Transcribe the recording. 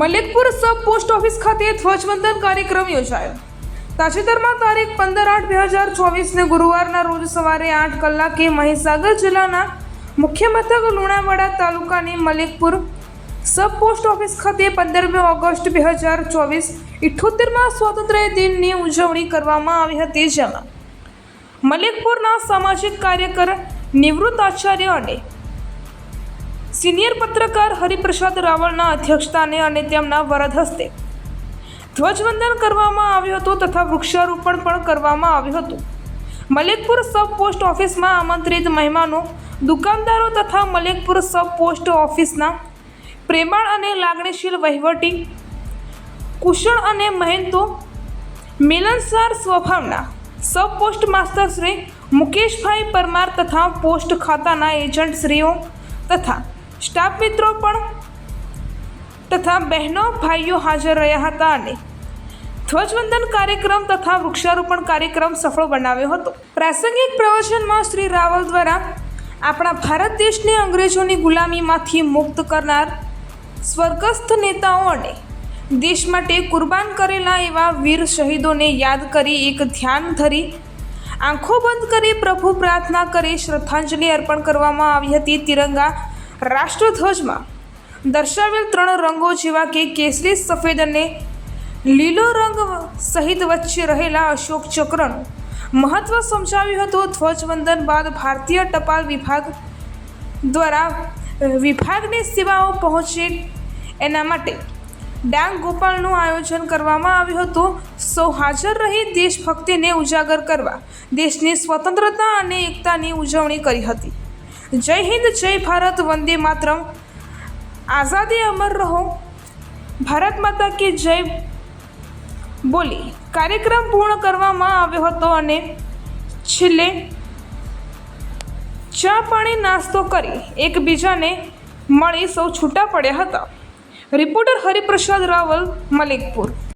મલિકપુર સબ post office ખાતે ધ્વજવંદન કાર્યક્રમ યોજાયો. તાજેતરમાં તારીખ પંદર આઠ બે હજાર ચોવીસને ગુરુવારના રોજ સવારે આઠ કલાકે મહીસાગર જિલ્લાના મુખ્ય મથક લુણાવાડા તાલુકાની મલિકપુર સબ પોસ્ટ ઓફિસ ખાતે પંદરમી ઓગસ્ટ બે હજાર ચોવીસ ઇઠોતેરમાં સ્વાતંત્ર્ય દિનની ઉજવણી કરવામાં આવી હતી જેમાં મલિકપુરના સામાજિક કાર્યકર નિવૃત્ત આચાર્ય અને સિનિયર પત્રકાર હરિપ્રસાદ રાવળના અધ્યક્ષતાને અને તેમના વરદ હસ્તે ધ્વજવંદન કરવામાં આવ્યું હતું તથા વૃક્ષારોપણ પણ કરવામાં આવ્યું હતું. મલેકપુર સબ પોસ્ટ ઓફિસમાં આમંત્રિત મહેમાનો, દુકાનદારો તથા મલેકપુર સબ પોસ્ટ ઓફિસના પ્રેમાળ અને લાગણીશીલ વહીવટી, કુશળ અને મહેનતો, મિલનસાર સ્વભાવના sub post master Shri Mukeshbhai Parmar તથા પોસ્ટ ખાતાના એજન્ટશ્રીઓ તથા સ્ટાફ મિત્રો પણ તથા બહેનો, ભાઈઓ હાજર રહ્યા હતા અને ધ્વજવંદન કાર્યક્રમ તથા વૃક્ષારોપણ કાર્યક્રમ સફળ બનાવ્યો હતો. પ્રાસંગિક પ્રવચનમાં શ્રી રાવલ દ્વારા આપણા ભારત દેશને અંગ્રેજોની ગુલામીમાંથી મુક્ત કરનાર સ્વર્ગસ્થ નેતાઓ અને દેશ માટે કુરબાન કરેલા એવા વીર શહીદોને યાદ કરી એક ધ્યાન ધરી આંખો બંધ કરી પ્રભુ પ્રાર્થના કરી, શ્રદ્ધાંજલિ અર્પણ કરવામાં આવી હતી. તિરંગા રાષ્ટ્રધ્વજમાં દર્શાવેલ ત્રણ રંગો જેવા કે કેસરી, સફેદ અને લીલો રંગ સહિત વચ્ચે રહેલા અશોક ચક્રનું મહત્વ સમજાવ્યું હતું. ધ્વજવંદન બાદ ભારતીય ટપાલ વિભાગ દ્વારા વિભાગની સેવાઓ પહોંચે એના માટે ડાંગ ગોપાલનું આયોજન કરવામાં આવ્યું હતું. સૌ હાજર રહી દેશભક્તિને ઉજાગર કરવા, દેશની સ્વતંત્રતા અને એકતાની ઉજવણી કરી હતી. જય હિન્દ, જય ભારત, વંદે માતરમ. આઝાદી અમર રહો. ભારત માતા કી જય. બોલી, કાર્યક્રમ પૂર્ણ કરવામાં આવ્યો હતો અને છેલ્લે ચા પાણી નાસ્તો કરી એકબીજાને મળી સૌ છૂટા પડ્યા હતા. રિપોર્ટર હરિપ્રસાદ રાવલ, મલિકપુર.